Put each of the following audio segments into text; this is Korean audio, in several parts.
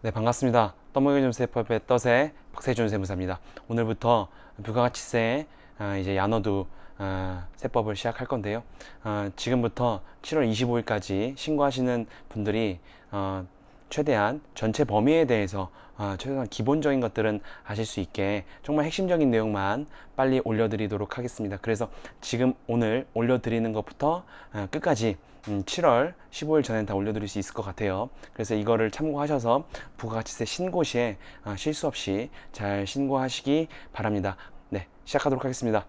네 반갑습니다. 떠먹여준 세법의 떠세 박세준 세무사입니다. 오늘부터 부가가치세 아, 이제 야너두 아, 세법을 시작할 건데요. 아, 지금부터 7월 25일까지 신고하시는 분들이 어, 최대한 전체 범위에 대해서 아, 최소한 기본적인 것들은 아실 수 있게 정말 핵심적인 내용만 빨리 올려드리도록 하겠습니다. 그래서 지금 오늘 올려드리는 것부터 아, 끝까지 음, 7월 15일 전엔 다 올려드릴 수 있을 것 같아요. 그래서 이거를 참고하셔서 부가가치세 신고 시에 아, 실수 없이 잘 신고하시기 바랍니다. 네, 시작하도록 하겠습니다.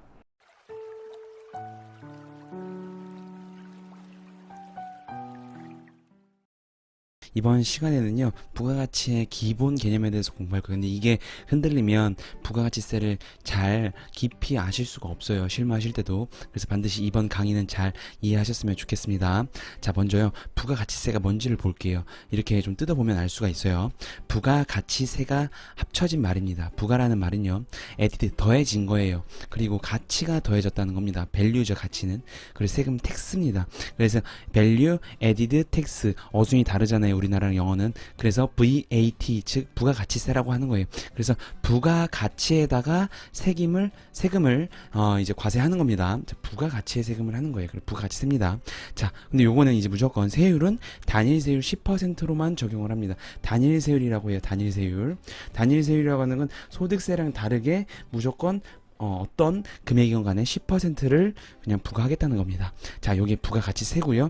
이번 시간에는요 부가가치의 기본 개념에 대해서 공부할 거예요. 근데 이게 흔들리면 부가가치세를 잘 깊이 아실 수가 없어요. 실무하실 때도 그래서 반드시 이번 강의는 잘 이해하셨으면 좋겠습니다. 자 먼저요 부가가치세가 뭔지를 볼게요. 이렇게 좀 뜯어보면 알 수가 있어요. 부가가치세가 합쳐진 말입니다. 부가라는 말은요 에디드 더해진 거예요. 그리고 가치가 더해졌다는 겁니다. 밸류죠 가치는. 그래서 세금 텍스입니다. 그래서 밸류 에디드 텍스 어순이 다르잖아요. 우리나라랑 영어는 그래서 VAT 즉 부가가치세라고 하는 거예요. 그래서 부가가치에다가 세금을 세금을 어 이제 과세하는 겁니다. 자, 부가가치에 세금을 하는 거예요. 그래 부가가치세입니다. 자, 근데 요거는 이제 무조건 세율은 단일 세율 10%로만 적용을 합니다. 단일 세율이라고 해요. 단일 세율. 단일 세율이라고 하는 건 소득세랑 다르게 무조건 어, 어떤 금액이건 간에 10%를 그냥 부과하겠다는 겁니다. 자, 요게 부가가치세고요.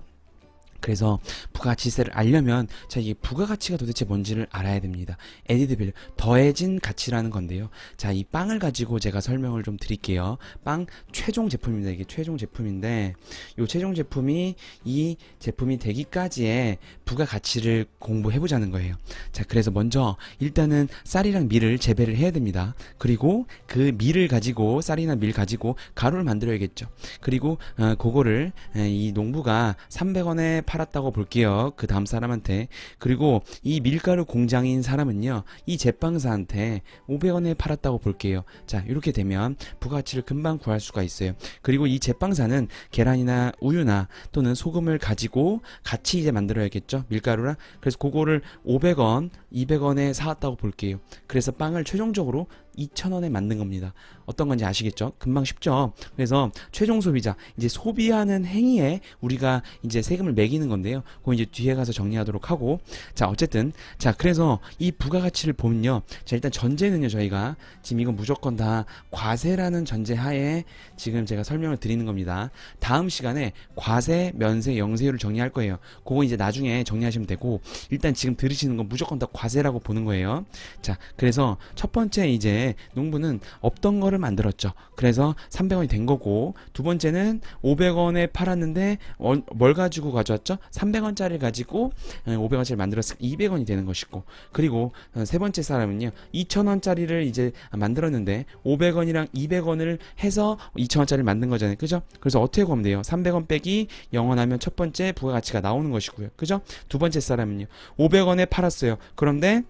그래서 부가가치세를 알려면 자 이게 부가가치가 도대체 뭔지를 알아야 됩니다. 에디드 밸류 더해진 가치라는 건데요. 자 이 빵을 가지고 제가 설명을 좀 드릴게요. 빵 최종 제품입니다. 이게 최종 제품인데 이 최종 제품이 이 제품이 되기까지의 부가가치를 공부해 보자는 거예요. 자 그래서 먼저 일단은 쌀이랑 밀을 재배를 해야 됩니다. 그리고 그 밀을 가지고 쌀이나 밀 가지고 가루를 만들어야겠죠. 그리고 어, 그거를 에, 이 농부가 300원에 팔았다고 볼게요. 그 다음 사람한테. 그리고 이 밀가루 공장인 사람은요. 이 제빵사한테 500원에 팔았다고 볼게요. 자, 이렇게 되면 부가가치를 금방 구할 수가 있어요. 그리고 이 제빵사는 계란이나 우유나 또는 소금을 가지고 같이 이제 만들어야겠죠. 밀가루랑. 그래서 그거를 500원, 200원에 사왔다고 볼게요. 그래서 빵을 최종적으로 2,000원에 만든 겁니다. 어떤 건지 아시겠죠? 금방 쉽죠? 그래서 최종 소비자, 이제 소비하는 행위에 우리가 이제 세금을 매기는 건데요. 그거 이제 뒤에 가서 정리하도록 하고. 자, 어쨌든. 자, 그래서 이 부가가치를 보면요. 자, 일단 전제는요, 저희가 지금 이건 무조건 다 과세라는 전제 하에 지금 제가 설명을 드리는 겁니다. 다음 시간에 과세, 면세, 영세율을 정리할 거예요. 그거 이제 나중에 정리하시면 되고, 일단 지금 들으시는 건 무조건 다 과세라고 보는 거예요. 자, 그래서 첫 번째 이제 농부는 없던 거를 만들었죠. 그래서 300원이 된 거고 두 번째는 500원에 팔았는데 어, 뭘 가지고 가져왔죠? 300원짜리를 가지고 500원짜리 만들었을 200원이 되는 것이고 그리고 어, 세 번째 사람은요 2,000원짜리를 이제 만들었는데 500원이랑 200원을 해서 2,000원짜리를 만든 거잖아요. 그죠? 그래서 어떻게 구하면 돼요? 300원 빼기 0원 하면 첫 번째 부가가치가 나오는 것이고요. 그죠? 두 번째 사람은요 500원에 팔았어요. 그런데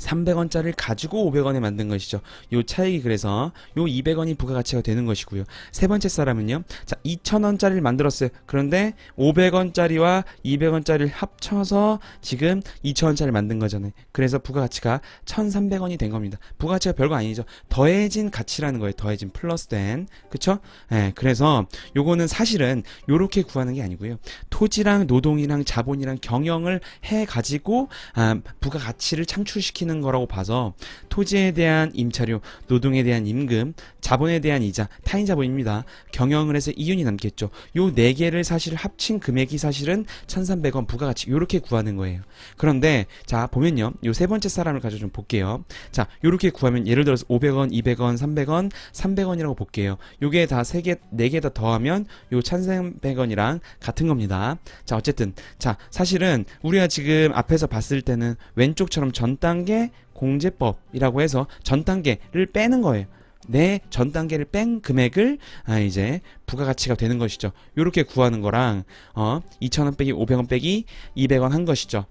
300원짜리를 가지고 500원에 만든 것이죠. 요 차익이 그래서 요 200원이 부가가치가 되는 것이고요. 세 번째 사람은요. 자, 2,000원짜리를 만들었어요. 그런데 500원짜리와 200원짜리를 합쳐서 지금 2,000원짜리를 만든 거잖아요. 그래서 부가가치가 1,300원이 된 겁니다. 부가가치가 별거 아니죠. 더해진 가치라는 거예요. 더해진 플러스 된. 그쵸? 예, 그래서 요거는 사실은 요렇게 구하는 게 아니고요. 토지랑 노동이랑 자본이랑 경영을 해 가지고 아, 부가가치를 창출시키는 거라고 봐서 토지에 대한 임차료, 노동에 대한 임금, 자본에 대한 이자, 타인 자본입니다. 경영을 해서 이윤이 남겠죠. 요 네 개를 사실 합친 금액이 사실은 1,300원 부가가치 요렇게 구하는 거예요. 그런데 자 보면요. 요 세 번째 사람을 가지고 좀 볼게요. 자, 요렇게 구하면 예를 들어서 500원, 200원, 300원, 300원이라고 볼게요. 요게 다 세 개, 네 개 다 더하면 요 1,300원이랑 같은 겁니다. 자, 어쨌든 자, 사실은 우리가 지금 앞에서 봤을 때는 왼쪽처럼 전 단계 공제법이라고 해서 전 단계를 빼는 거예요. 내 전 단계를 뺀 금액을 아 이제 부가가치가 되는 것이죠. 요렇게 구하는 거랑 어 2,000원 빼기 500원 빼기 200원 한 것이죠.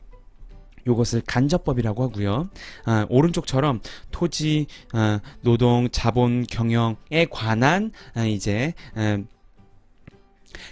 요것을 간접법이라고 하고요. 아, 오른쪽처럼 토지, 아, 노동, 자본, 경영에 관한 아, 이제 아,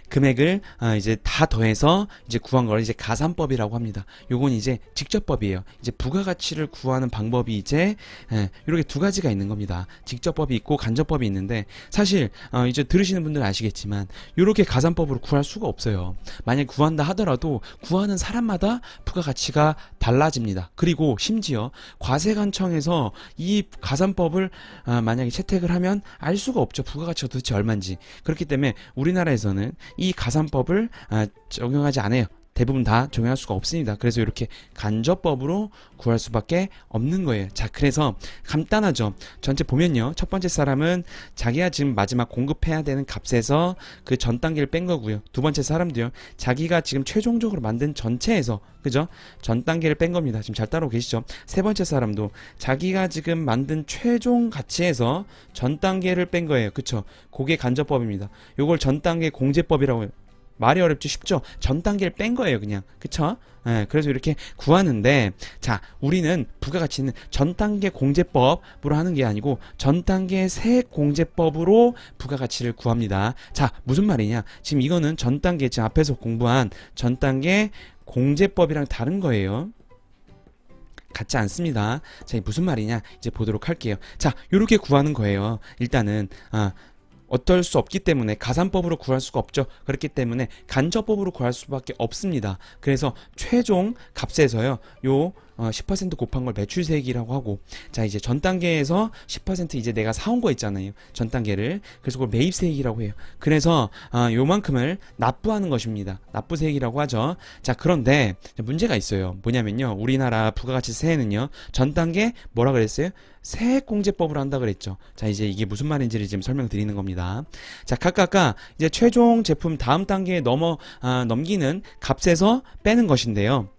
금액을 아, 이제 다 더해서 이제 구한 걸 이제 가산법이라고 합니다. 요건 이제 직접법이에요. 이제 부가가치를 구하는 방법이 이제 예, 이렇게 두 가지가 있는 겁니다. 직접법이 있고 간접법이 있는데 사실 어, 이제 들으시는 분들은 아시겠지만 이렇게 가산법으로 구할 수가 없어요. 만약 구한다 하더라도 구하는 사람마다 부가가치가 달라집니다. 그리고 심지어 과세관청에서 이 가산법을 아, 만약에 채택을 하면 알 수가 없죠. 부가가치가 도대체 얼마인지. 그렇기 때문에 우리나라에서는 이 가산법을 아, 적용하지 않아요. 대부분 다 적용할 수가 없습니다. 그래서 이렇게 간접법으로 구할 수밖에 없는 거예요. 자, 그래서 간단하죠. 전체 보면요. 첫 번째 사람은 자기가 지금 마지막 공급해야 되는 값에서 그 전 단계를 뺀 거고요. 두 번째 사람도요. 자기가 지금 최종적으로 만든 전체에서 그죠? 전 단계를 뺀 겁니다. 지금 잘 따라오고 계시죠? 세 번째 사람도 자기가 지금 만든 최종 가치에서 전 단계를 뺀 거예요. 그쵸? 그게 간접법입니다. 요걸 전 단계 공제법이라고 해요. 말이 어렵지 쉽죠? 전 단계를 뺀 거예요, 그냥. 그쵸? 예, 그래서 이렇게 구하는데, 자, 우리는 부가가치는 전 단계 공제법으로 하는 게 아니고, 전 단계 세액 공제법으로 부가가치를 구합니다. 자, 무슨 말이냐? 지금 이거는 전 단계, 지금 앞에서 공부한 전 단계 공제법이랑 다른 거예요. 같지 않습니다. 자, 이게 무슨 말이냐? 이제 보도록 할게요. 자, 요렇게 구하는 거예요. 일단은, 아, 어떨 수 없기 때문에 가산법으로 구할 수가 없죠. 그렇기 때문에 간접법으로 구할 수밖에 없습니다. 그래서 최종 값에서요. 요 어, 10% 곱한 걸 매출세액이라고 하고 자 이제 전 단계에서 10% 이제 내가 사온 거 있잖아요. 전 단계를 그래서 그걸 매입세액이라고 해요. 그래서 어, 요만큼을 납부하는 것입니다. 납부세액이라고 하죠. 자 그런데 문제가 있어요. 뭐냐면요. 우리나라 부가가치세는요. 전 단계 뭐라 그랬어요? 세액공제법으로 한다 그랬죠. 자 이제 이게 무슨 말인지를 지금 설명드리는 겁니다. 자 각각가 이제 최종 제품 다음 단계에 넘어 아, 넘기는 값에서 빼는 것인데요.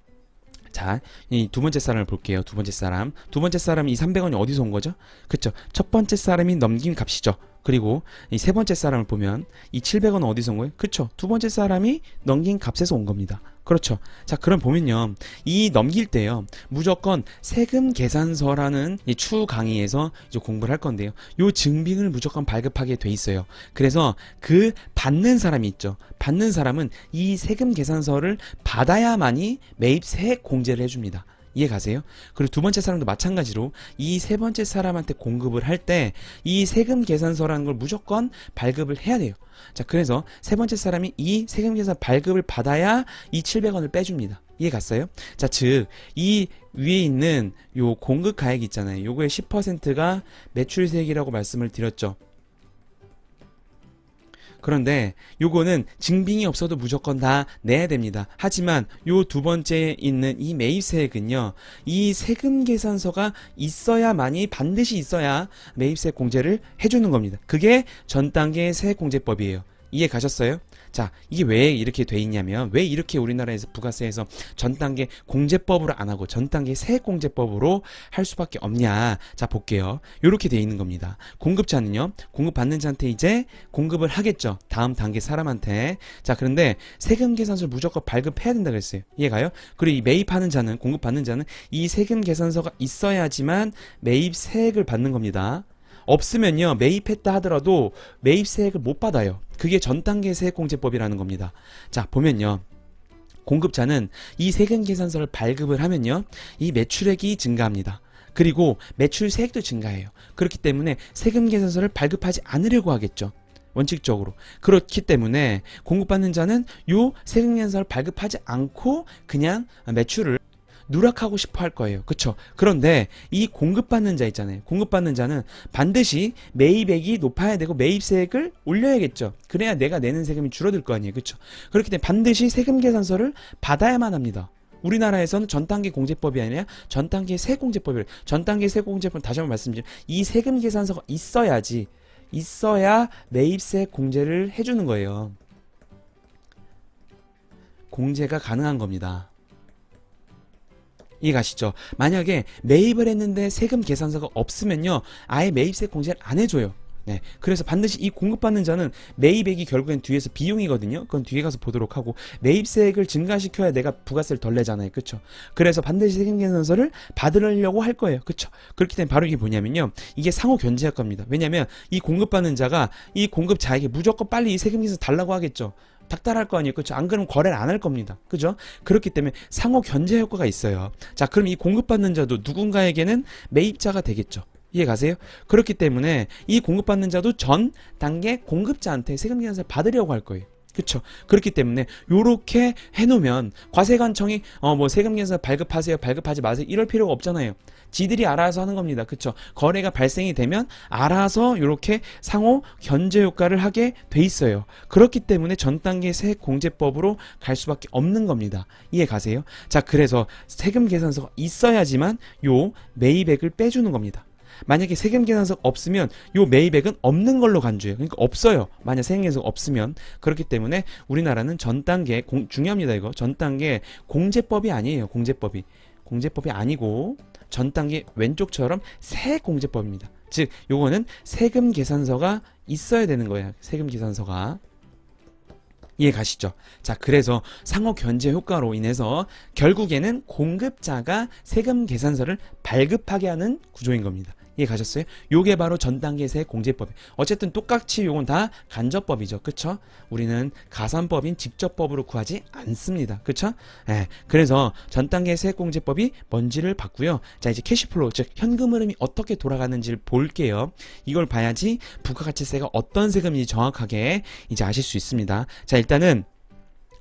자, 이 두 번째 사람을 볼게요. 두 번째 사람. 두 번째 사람이 이 300원이 어디서 온 거죠? 그쵸. 첫 번째 사람이 넘긴 값이죠. 그리고 이 세 번째 사람을 보면 이 700원은 어디서 온 거예요? 그쵸. 두 번째 사람이 넘긴 값에서 온 겁니다. 그렇죠. 자, 그럼 보면요. 이 넘길 때요. 무조건 세금 계산서라는 이 추후 강의에서 이제 공부를 할 건데요. 요 증빙을 무조건 발급하게 돼 있어요. 그래서 그 받는 사람이 있죠. 받는 사람은 이 세금 계산서를 받아야만이 매입 세액 공제를 해줍니다. 이해 가세요? 그리고 두 번째 사람도 마찬가지로 이 세 번째 사람한테 공급을 할 때 이 세금 계산서라는 걸 무조건 발급을 해야 돼요. 자, 그래서 세 번째 사람이 이 세금 계산 발급을 받아야 이 700원을 빼줍니다. 이해 갔어요? 자, 즉, 이 위에 있는 요 공급 가액 있잖아요. 요거의 10%가 매출세액이라고 말씀을 드렸죠. 그런데 요거는 증빙이 없어도 무조건 다 내야 됩니다. 하지만 요 두 번째에 있는 이 매입세액은요. 이 세금 계산서가 있어야만이 반드시 있어야 매입세 공제를 해주는 겁니다. 그게 전 단계 세액공제법이에요. 이해 가셨어요? 자, 이게 왜 이렇게 돼 있냐면 왜 이렇게 우리나라에서 부가세에서 전 단계 공제법으로 안 하고 전 단계 세액공제법으로 할 수밖에 없냐? 자, 볼게요. 요렇게 돼 있는 겁니다. 공급자는요. 공급 받는 자한테 이제 공급을 하겠죠. 다음 단계 사람한테. 자, 그런데 세금 계산서를 무조건 발급해야 된다 그랬어요. 이해가요? 그리고 이 매입하는 자는 공급 받는 자는 이 세금 계산서가 있어야지만 매입 세액을 받는 겁니다. 없으면요 매입했다 하더라도 매입세액을 못 받아요. 그게 전 단계 세액공제법이라는 겁니다. 자 보면요. 공급자는 이 세금 계산서를 발급을 하면요. 이 매출액이 증가합니다. 그리고 매출 세액도 증가해요. 그렇기 때문에 세금 계산서를 발급하지 않으려고 하겠죠. 원칙적으로. 그렇기 때문에 공급받는 자는 요 세금 계산서를 발급하지 않고 그냥 매출을 누락하고 싶어 할 거예요. 그쵸? 그런데 이 공급받는 자 있잖아요. 공급받는 자는 반드시 매입액이 높아야 되고 매입세액을 올려야겠죠. 그래야 내가 내는 세금이 줄어들 거 아니에요. 그쵸? 그렇기 때문에 반드시 세금 계산서를 받아야만 합니다. 우리나라에서는 전 단계 공제법이 아니라 전 단계 세공제법이래요. 전 단계 세공제법 다시 한번 말씀드리면 이 세금 계산서가 있어야지 있어야 매입세 공제를 해주는 거예요. 공제가 가능한 겁니다. 이해가시죠? 만약에 매입을 했는데 세금 계산서가 없으면요, 아예 매입세 공제를 안 해줘요. 네. 그래서 반드시 이 공급받는 자는 매입액이 결국엔 뒤에서 비용이거든요. 그건 뒤에 가서 보도록 하고 매입세액을 증가시켜야 내가 부가세를 덜 내잖아요. 그쵸? 그래서 반드시 세금 계산서를 받으려고 할 거예요. 그쵸? 그렇기 때문에 바로 이게 뭐냐면요. 이게 상호 견제할 겁니다. 왜냐면 이 공급받는 자가 이 공급자에게 무조건 빨리 이 세금 계산서 달라고 하겠죠. 닥달할 거 아니에요. 그렇죠? 안 그러면 거래를 안 할 겁니다. 그죠? 그렇기 때문에 상호 견제 효과가 있어요. 자, 그럼 이 공급받는 자도 누군가에게는 매입자가 되겠죠. 이해 가세요? 그렇기 때문에 이 공급받는 자도 전 단계 공급자한테 세금 계산서를 받으려고 할 거예요. 그렇죠. 그렇기 때문에 요렇게 해놓으면 과세관청이 어 뭐 세금 계산서 발급하세요, 발급하지 마세요 이럴 필요가 없잖아요. 지들이 알아서 하는 겁니다. 그렇죠. 거래가 발생이 되면 알아서 요렇게 상호 견제 효과를 하게 돼 있어요. 그렇기 때문에 전 단계 세액 공제법으로 갈 수밖에 없는 겁니다. 이해 가세요? 자, 그래서 세금 계산서가 있어야지만 요 매입액을 빼주는 겁니다. 만약에 세금 계산서가 없으면 요 매입액은 없는 걸로 간주해요. 그러니까 없어요. 만약 세금 계산서가 없으면 그렇기 때문에 우리나라는 전 단계 공, 중요합니다. 이거 전 단계 공제법이 아니에요. 공제법이 공제법이 아니고 전 단계 왼쪽처럼 세공제법입니다. 즉 요거는 세금 계산서가 있어야 되는 거예요. 세금 계산서가 이해 가시죠? 자, 그래서 상호 견제 효과로 인해서 결국에는 공급자가 세금 계산서를 발급하게 하는 구조인 겁니다. 이해 가셨어요? 요게 바로 전 단계 세액 공제법. 어쨌든 똑같이 요건 다 간접법이죠. 그쵸? 우리는 가산법인 직접법으로 구하지 않습니다. 그쵸? 예. 그래서 전 단계 세액 공제법이 뭔지를 봤고요. 자, 이제 캐시플로우, 즉 현금 흐름이 어떻게 돌아가는지를 볼게요. 이걸 봐야지 부가가치세가 어떤 세금인지 정확하게 이제 아실 수 있습니다. 자, 일단은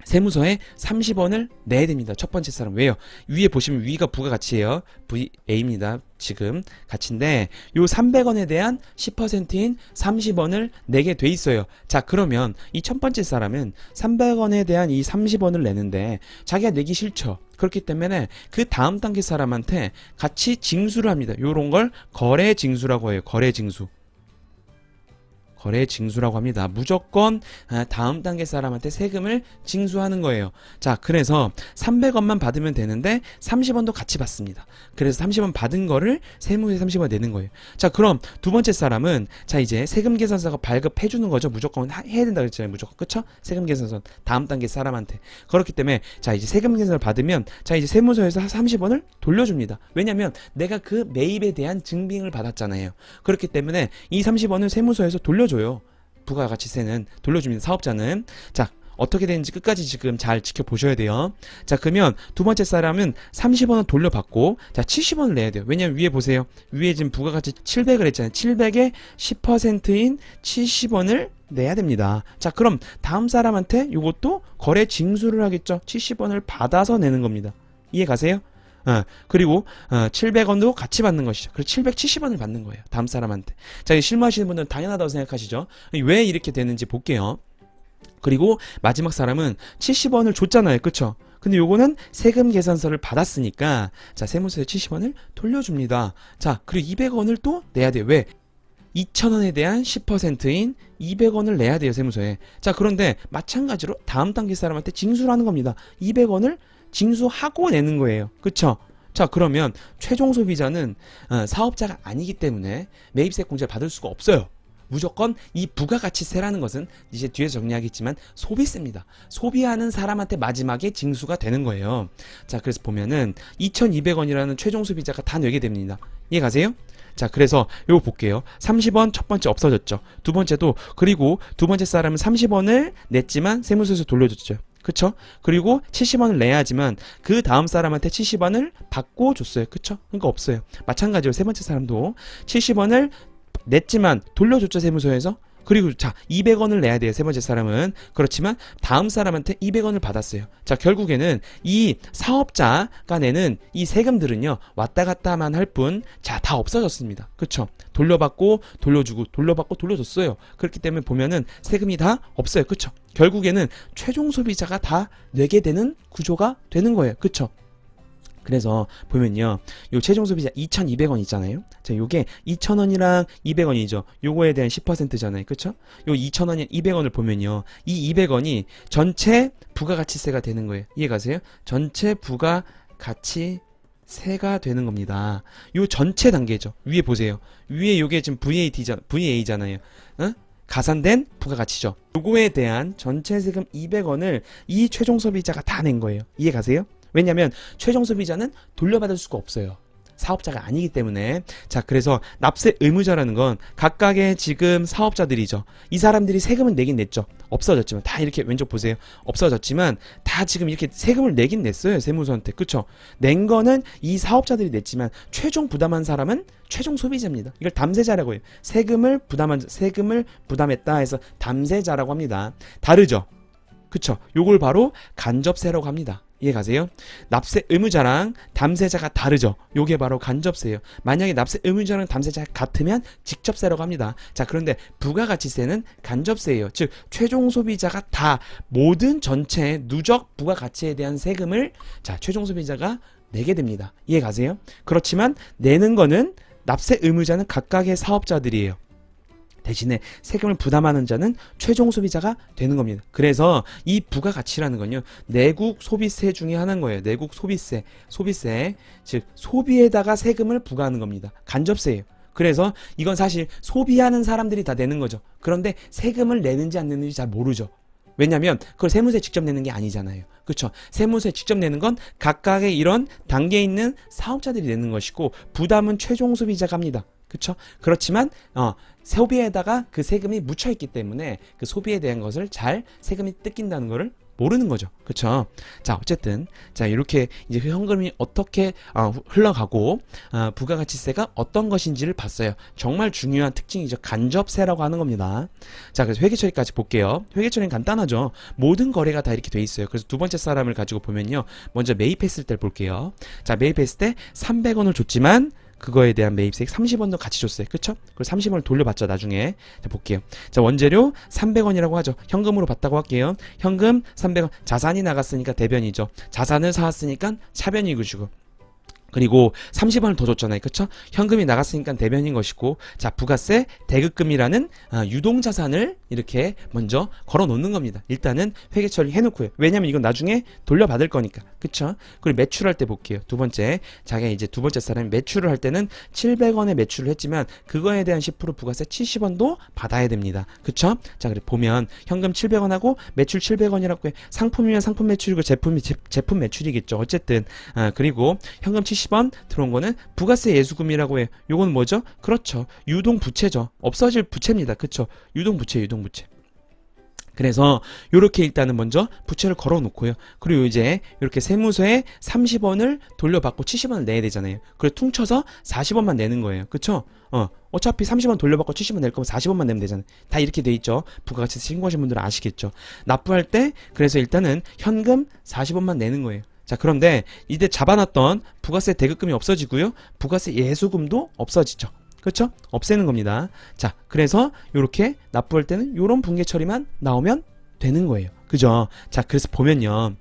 세무서에 30원을 내야 됩니다. 첫 번째 사람. 왜요? 위에 보시면 위가 부가가치예요. VA입니다. 지금 가치인데 요 300원에 대한 10%인 30원을 내게 돼 있어요. 자, 그러면 이 첫 번째 사람은 300원에 대한 이 30원을 내는데 자기가 내기 싫죠. 그렇기 때문에 그 다음 단계 사람한테 같이 징수를 합니다. 요런 걸 거래 징수라고 해요. 거래 징수. 거래 징수라고 합니다. 무조건 아, 다음 단계 사람한테 세금을 징수하는 거예요. 자, 그래서 300원만 받으면 되는데 30원도 같이 받습니다. 그래서 30원 받은 거를 세무에 30원 내는 거예요. 자, 그럼 두 번째 사람은 자 이제 세금 계산서가 발급해 주는 거죠. 무조건 하- 해야 된다 그랬잖아요. 무조건 그쵸? 세금 계산서 다음 단계 사람한테 그렇기 때문에 자 이제 세금 계산을 받으면 자 이제 세무서에서 30원을 돌려줍니다. 왜냐면 내가 그 매입에 대한 증빙을 받았잖아요. 그렇기 때문에 이 30원을 세무서에서 돌려줘요. 부가가치세는 돌려줍니다. 사업자는 자 어떻게 되는지 끝까지 지금 잘 지켜보셔야 돼요. 자, 그러면 두 번째 사람은 30원을 돌려받고, 자, 70원을 내야 돼요. 왜냐면 위에 보세요. 위에 지금 부가가치 700을 했잖아요. 700의 10%인 70원을 내야 됩니다. 자, 그럼 다음 사람한테 이것도 거래 징수를 하겠죠. 70원을 받아서 내는 겁니다. 이해 가세요? 어, 그리고 어, 700원도 같이 받는 것이죠. 그리고 770원을 받는 거예요. 다음 사람한테. 자, 이 실무하시는 분들은 당연하다고 생각하시죠. 왜 이렇게 되는지 볼게요. 그리고 마지막 사람은 70원을 줬잖아요. 그쵸? 근데 요거는 세금 계산서를 받았으니까 자, 세무서에 70원을 돌려줍니다. 자, 그리고 200원을 또 내야 돼요. 왜? 2,000원에 대한 10%인 200원을 내야 돼요, 세무서에. 자, 그런데 마찬가지로 다음 단계 사람한테 징수를 하는 겁니다. 200원을 징수하고 내는 거예요. 그쵸? 자, 그러면 최종 소비자는 어, 사업자가 아니기 때문에 매입세 공제를 받을 수가 없어요. 무조건 이 부가가치세라는 것은 이제 뒤에 정리하겠지만 소비세입니다. 소비하는 사람한테 마지막에 징수가 되는 거예요. 자, 그래서 보면은 2,200원이라는 최종 소비자가 다 내게 됩니다. 이해 가세요? 자, 그래서 요거 볼게요. 30원 첫 번째 없어졌죠. 두 번째도 그리고 두 번째 사람은 30원을 냈지만 세무서에서 돌려줬죠. 그쵸? 그리고 70원을 내야지만 그 다음 사람한테 70원을 받고 줬어요. 그쵸? 그러니까 없어요. 마찬가지로 세 번째 사람도 70원을 냈지만 돌려줬죠 세무서에서 그리고 자 200원을 내야 돼요 세 번째 사람은. 그렇지만 다음 사람한테 200원을 받았어요. 자 결국에는 이 사업자가 내는 이 세금들은요 왔다 갔다만 할 뿐 자 다 없어졌습니다. 그쵸? 돌려받고 돌려주고 돌려받고 돌려줬어요. 그렇기 때문에 보면은 세금이 다 없어요. 그쵸? 결국에는 최종 소비자가 다 내게 되는 구조가 되는 거예요. 그쵸 그래서 보면요. 요 최종 소비자 2,200원 있잖아요. 자, 요게 2,000원이랑 200원이죠. 요거에 대한 10%잖아요. 그쵸? 요 2,000원이 200원을 보면요. 이 200원이 전체 부가가치세가 되는 거예요. 이해 가세요? 전체 부가가치 세가 되는 겁니다. 요 전체 단계죠. 위에 보세요. 위에 요게 지금 VAT잖아, VA잖아요. 어? 가산된 부가가치죠. 요거에 대한 전체 세금 200원을 이 최종 소비자가 다 낸 거예요. 이해 가세요? 왜냐면 최종 소비자는 돌려받을 수가 없어요. 사업자가 아니기 때문에 자 그래서 납세 의무자라는 건 각각의 지금 사업자들이죠. 이 사람들이 세금을 내긴 냈죠. 없어졌지만 다 이렇게 왼쪽 보세요. 없어졌지만 다 지금 이렇게 세금을 내긴 냈어요. 세무서한테 그쵸? 낸 거는 이 사업자들이 냈지만 최종 부담한 사람은 최종 소비자입니다. 이걸 담세자라고 해요. 세금을 부담한 세금을 부담했다 해서 담세자라고 합니다. 다르죠? 그쵸? 요걸 바로 간접세라고 합니다. 이해 가세요? 납세 의무자랑 담세자가 다르죠. 요게 바로 간접세예요. 만약에 납세 의무자랑 담세자가 같으면 직접세라고 합니다. 자, 그런데 부가가치세는 간접세예요. 즉 최종 소비자가 다 모든 전체 누적 부가가치에 대한 세금을 자, 최종 소비자가 내게 됩니다. 이해 가세요? 그렇지만 내는 거는 납세 의무자는 각각의 사업자들이에요. 대신에 세금을 부담하는 자는 최종 소비자가 되는 겁니다. 그래서 이 부가가치라는 건요. 내국 소비세 중에 하나인 거예요. 내국 소비세, 소비세. 즉 소비에다가 세금을 부과하는 겁니다. 간접세예요. 그래서 이건 사실 소비하는 사람들이 다 내는 거죠. 그런데 세금을 내는지 안 내는지 잘 모르죠. 왜냐면 그걸 세무서에 직접 내는 게 아니잖아요. 그렇죠? 세무서에 직접 내는 건 각각의 이런 단계에 있는 사업자들이 내는 것이고 부담은 최종 소비자가 합니다. 그렇죠? 그렇지만 어, 소비에다가 그 세금이 묻혀 있기 때문에 그 소비에 대한 것을 잘 세금이 뜯긴다는 것을 모르는 거죠. 그렇죠? 자, 어쨌든 자, 이렇게 이제 현금이 어떻게 어, 흘러가고 어, 부가가치세가 어떤 것인지를 봤어요. 정말 중요한 특징이죠. 간접세라고 하는 겁니다. 자, 그래서 회계 처리까지 볼게요. 회계 처리는 간단하죠. 모든 거래가 다 이렇게 돼 있어요. 그래서 두 번째 사람을 가지고 보면요. 먼저 매입했을 때를 볼게요. 자, 매입했을 때 300원을 줬지만 그거에 대한 매입세액 30원도 같이 줬어요. 그쵸? 그리고 30원을 돌려받죠, 나중에. 자, 볼게요. 자, 원재료 300원이라고 하죠. 현금으로 받다고 할게요. 현금 300원. 자산이 나갔으니까 대변이죠. 자산을 사왔으니까 차변이고주고. 그리고 30원을 더 줬잖아요. 그쵸? 현금이 나갔으니까 대변인 것이고, 자, 부가세, 대급금이라는 아, 유동자산을 이렇게 먼저 걸어 놓는 겁니다. 일단은 회계 처리 해놓고요. 왜냐면 이건 나중에 돌려받을 거니까. 그쵸? 그리고 매출할 때 볼게요. 두 번째. 자기가 이제 두 번째 사람이 매출을 할 때는 700원에 매출을 했지만, 그거에 대한 10% 부가세 70원도 받아야 됩니다. 그쵸? 자, 그래 보면 현금 700원하고 매출 700원이라고 해. 상품이면 상품 매출이고 제품이 제, 제품 매출이겠죠. 어쨌든, 아, 그리고 현금 70원 들어온 거는 부가세 예수금이라고 해요. 요건 뭐죠? 그렇죠. 유동 부채죠. 없어질 부채입니다. 그쵸? 유동 부채, 유동 부채. 그래서 요렇게 일단은 먼저 부채를 걸어 놓고요. 그리고 이제 이렇게 세무서에 30원을 돌려받고 70원을 내야 되잖아요. 그래 퉁쳐서 40원만 내는 거예요. 그쵸? 어, 어차피 30원 돌려받고 70원 낼 거면 40원만 내면 되잖아요. 다 이렇게 돼 있죠. 부가가치세 신고하신 분들은 아시겠죠. 납부할 때 그래서 일단은 현금 40원만 내는 거예요. 자, 그런데 이때 잡아놨던 부가세 대급금이 없어지고요. 부가세 예수금도 없어지죠. 그렇죠? 없애는 겁니다. 자, 그래서 요렇게 납부할 때는 요런 분계 처리만 나오면 되는 거예요. 그죠? 자, 그래서 보면요.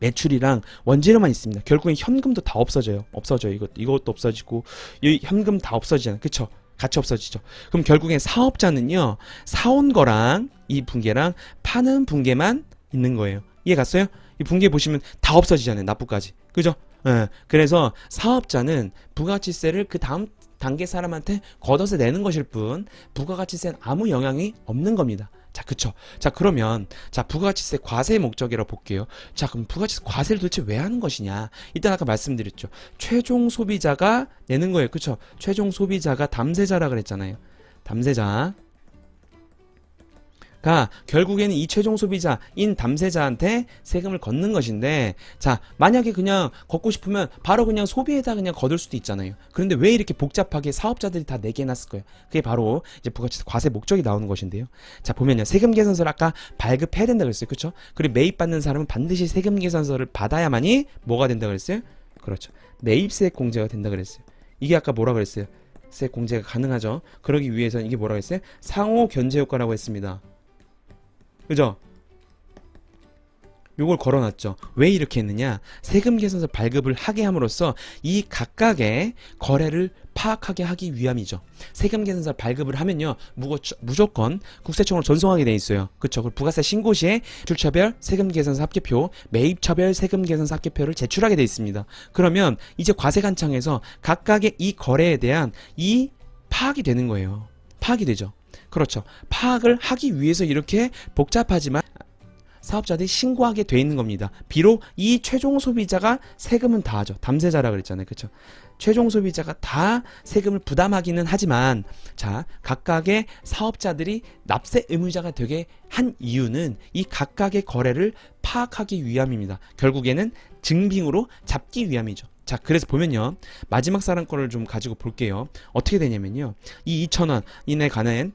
매출이랑 원재료만 있습니다. 결국엔 현금도 다 없어져요. 없어져요. 이것, 이것도 없어지고, 이 현금 다 없어지잖아요. 그쵸? 같이 없어지죠. 그럼 결국엔 사업자는요, 사온 거랑 이 분계랑 파는 분계만 있는 거예요. 이해 갔어요? 이 분계 보시면 다 없어지잖아요. 납부까지. 그죠? 예. 그래서 사업자는 부가치세를 그 다음 단계 사람한테 걷어서 내는 것일 뿐 부가가치세는 아무 영향이 없는 겁니다. 자, 그쵸. 자, 그러면, 자, 부가가치세 과세의 목적이라고 볼게요. 자, 그럼 부가가치세 과세를 도대체 왜 하는 것이냐? 일단 아까 말씀드렸죠. 최종 소비자가 내는 거예요. 그쵸. 최종 소비자가 담세자라 그랬잖아요. 담세자. 가 결국에는 이 최종 소비자인 담세자한테 세금을 걷는 것인데 자 만약에 그냥 걷고 싶으면 바로 그냥 소비에다 그냥 거둘 수도 있잖아요. 그런데 왜 이렇게 복잡하게 사업자들이 다 내게 해놨을 거예요? 그게 바로 이제 부가치세 과세 목적이 나오는 것인데요. 자 보면요. 세금 계산서를 아까 발급해야 된다 그랬어요. 그쵸? 그리고 매입받는 사람은 반드시 세금 계산서를 받아야만이 뭐가 된다 그랬어요? 그렇죠. 매입세 공제가 된다 그랬어요. 이게 아까 뭐라 그랬어요? 세 공제가 가능하죠? 그러기 위해서는 이게 뭐라고 했어요? 상호 견제 효과라고 했습니다 그죠? 요걸 걸어놨죠. 왜 이렇게 했느냐? 세금 계산서 발급을 하게 함으로써 이 각각의 거래를 파악하게 하기 위함이죠. 세금 계산서 발급을 하면요, 무조건 국세청으로 전송하게 돼 있어요. 그쵸? 그 부가세 신고 시에 출처별 세금 계산서 합계표, 매입처별 세금 계산서 합계표를 제출하게 돼 있습니다. 그러면 이제 과세관청에서 각각의 이 거래에 대한 이 파악이 되는 거예요. 파악이 되죠. 그렇죠. 파악을 하기 위해서 이렇게 복잡하지만 사업자들이 신고하게 돼 있는 겁니다. 비록 이 최종 소비자가 세금은 다 하죠. 담세자라 그랬잖아요. 그렇죠? 최종 소비자가 다 세금을 부담하기는 하지만 자, 각각의 사업자들이 납세 의무자가 되게 한 이유는 이 각각의 거래를 파악하기 위함입니다. 결국에는 증빙으로 잡기 위함이죠. 자, 그래서 보면요. 마지막 사람 거를 좀 가지고 볼게요. 어떻게 되냐면요. 이 2,000원 이내 가는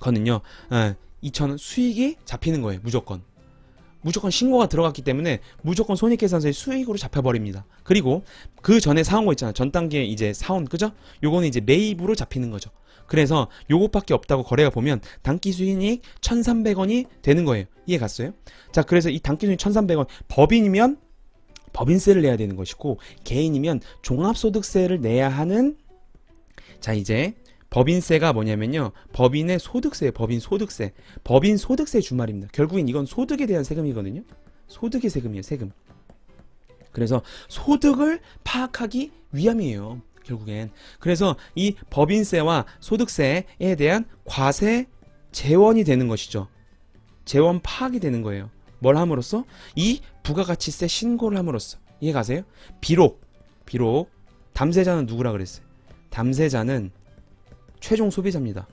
거는요. 어, 2,000원 수익이 잡히는 거예요. 무조건. 무조건 신고가 들어갔기 때문에 무조건 손익계산서의 수익으로 잡혀버립니다. 그리고 그 전에 사온 거 있잖아요. 전 단계 이제 사온 그죠? 요거는 이제 매입으로 잡히는 거죠. 그래서 요것밖에 없다고 거래가 보면 단기 수익이 1,300원이 되는 거예요. 이해 갔어요? 자, 그래서 이 단기 수익 1,300원 법인이면 법인세를 내야 되는 것이고 개인이면 종합소득세를 내야 하는 자 이제 법인세가 뭐냐면요. 법인의 소득세 법인 소득세. 법인 소득세 주말입니다. 결국엔 이건 소득에 대한 세금이거든요. 소득의 세금이에요 세금. 그래서 소득을 파악하기 위함이에요 결국엔. 그래서 이 법인세와 소득세에 대한 과세 재원이 되는 것이죠. 재원 파악이 되는 거예요. 뭘 함으로써? 이 부가가치세 신고를 함으로써. 이해 가세요? 비록 비록 담세자는 누구라 그랬어요? 담세자는 최종 소비자입니다.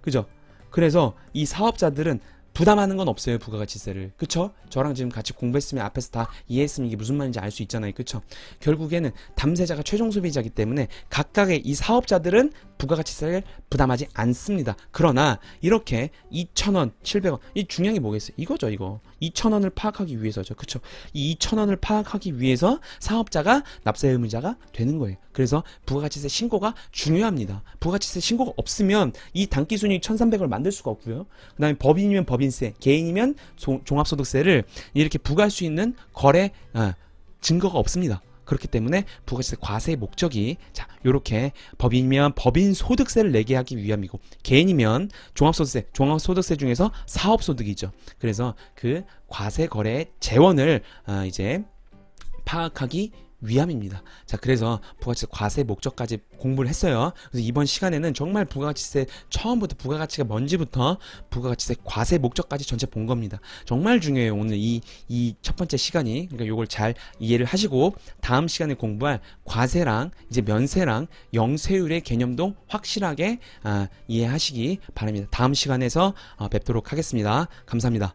그죠? 그래서 이 사업자들은 부담하는 건 없어요 부가가치세를 그쵸? 저랑 지금 같이 공부했으면 앞에서 다 이해했으면 이게 무슨 말인지 알 수 있잖아요 그쵸? 결국에는 담세자가 최종 소비자이기 때문에 각각의 이 사업자들은 부가가치세를 부담하지 않습니다 그러나 이렇게 2,000원, 700원 이 중요한 게 뭐겠어요? 이거죠 이거 2,000원을 파악하기 위해서죠 그쵸? 이 2,000원을 파악하기 위해서 사업자가 납세 의무자가 되는 거예요 그래서 부가가치세 신고가 중요합니다 부가가치세 신고가 없으면 이 단기순이익 1,300을 만들 수가 없고요 그 다음에 법인이면 법인 세, 개인이면 소- 종합소득세를 이렇게 부과할 수 있는 거래 아, 증거가 없습니다. 그렇기 때문에 부가세세 과세의 목적이 자 요렇게 법인이면 법인 소득세를 내게 하기 위함이고 개인이면 종합소득세 종합소득세 중에서 사업소득이죠. 그래서 그 과세 거래 재원을 아, 이제 파악하기 위함입니다. 자, 그래서 부가가치세 과세 목적까지 공부를 했어요. 그래서 이번 시간에는 정말 부가가치세 처음부터 부가가치가 뭔지부터 부가가치세 과세 목적까지 전체 본 겁니다. 정말 중요해요. 오늘 이 이 첫 번째 시간이 그러니까 요걸 잘 이해를 하시고 다음 시간에 공부할 과세랑 이제 면세랑 영세율의 개념도 확실하게 아, 이해하시기 바랍니다. 다음 시간에서 어, 뵙도록 하겠습니다. 감사합니다.